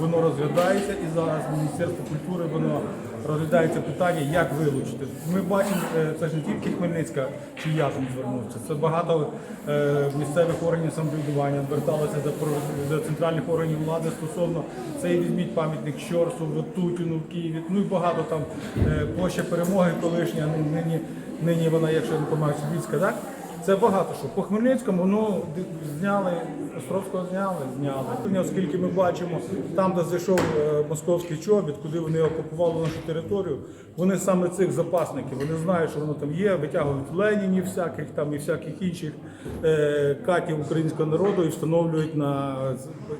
Воно розглядається і зараз Міністерство культури воно розглядається питання, як вилучити. Ми бачимо, е, це ж не тільки Хмельницька, чи я там звернувся. Це багато е, місцевих органів самоврядування зверталися до, центральних органів влади стосовно це і візьміть пам'ятник Щорсу, Тутіну в Києві. Ну і багато там е, площа перемоги колишня, нині, нині вона, якщо не помиляюся, так? Це багато що. По Хмельницькому ну, зняли, Островського зняли, зняли. Оскільки ми бачимо, там, де зайшов е, московський чобіт, куди вони окупували нашу територію, вони саме цих запасників, вони знають, що воно там є, витягують Ленінів всяких там і всяких інших е, катів українського народу і встановлюють на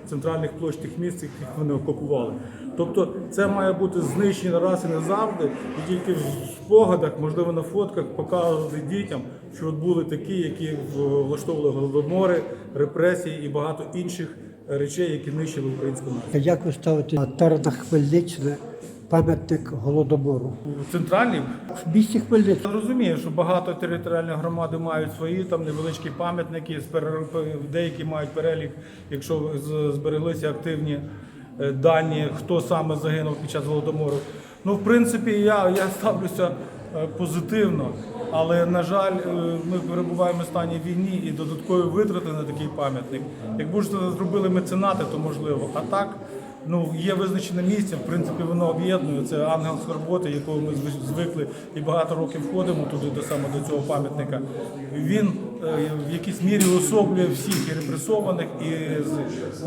центральних площ тих місць, яких вони окупували. Тобто це має бути знищено раз і назавжди, і тільки в спогадах, можливо, на фотках показувати дітям, що от були такі, які влаштовували голодомори, репресії і багато інших речей, які нищили українську націю. Як ви ставите на теренах Хмельниччини пам'ятник голодомору? У центральній В місті Хмельницький Я розумію, що багато територіальних громади мають свої там невеличкі пам'ятники, деякі мають перелік, якщо збереглися активні е, дані, хто саме загинув під час голодомору. Ну, в принципі, я, я ставлюся е, позитивно, але на жаль, е, ми перебуваємо в стані війни і додаткові витрати на такий пам'ятник. Якби ж це зробили меценати, то можливо. А так. Ну, є визначене місце, в принципі, воно об'єднує. Це ангел скорботи, якого ми звикли і багато років ходимо туди до саме до цього пам'ятника. Він е, в якійсь мірі особлює всіх і репресованих, і е,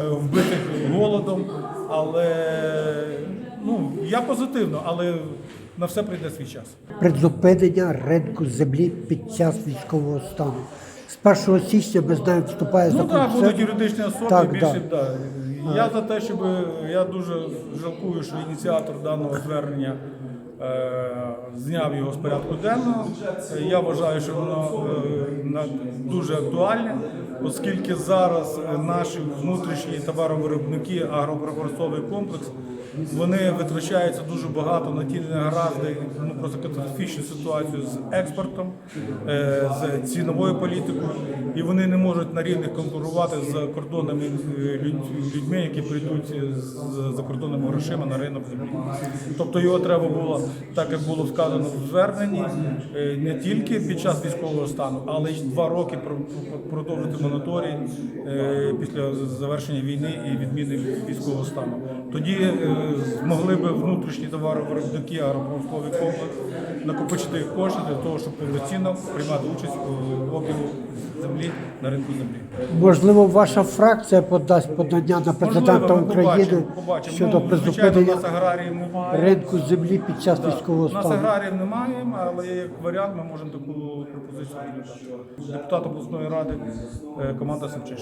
вбитих голодом. Але ну, я позитивно, але на все прийде свій час. призупинення ринку землі під час військового стану. З 1 січня ми знаємо, вступає Ну закон. так, Це- будуть юридичні особи Так, більше. да. Да. Я за те, щоб я дуже жалкую, що ініціатор даного звернення е, зняв його з порядку денного. Я вважаю, що воно е, дуже актуальне, оскільки зараз е, наші внутрішні товаровиробники, агропромисловий комплекс. Вони витрачаються дуже багато на ті негаразди, ну просто катастрофічну ситуацію з експортом, е, з ціновою політикою, і вони не можуть на рівних конкурувати з кордонними е, людьми, які прийдуть з закордонними грошима на ринок землі. Тобто його треба було, так як було сказано в зверненні, е, не тільки під час військового стану, але й два роки про- продовжити монаторій е, після завершення війни і відміни військового стану. Тоді змогли би внутрішні товаровиробники агропромисловий комплекс накопичити кошти для того, щоб повноцінно приймати участь у обігу землі на ринку землі. Можливо, ваша фракція подасть подання на президента Можливо, ми України побачимо, побачимо. щодо Ну, звичайно, призупинення нас аграріїв немає. ринку землі під час військового У нас стану. аграріїв немає, але як варіант ми можемо таку пропозицію розглядати. Депутат обласної ради е, команда Семчишин.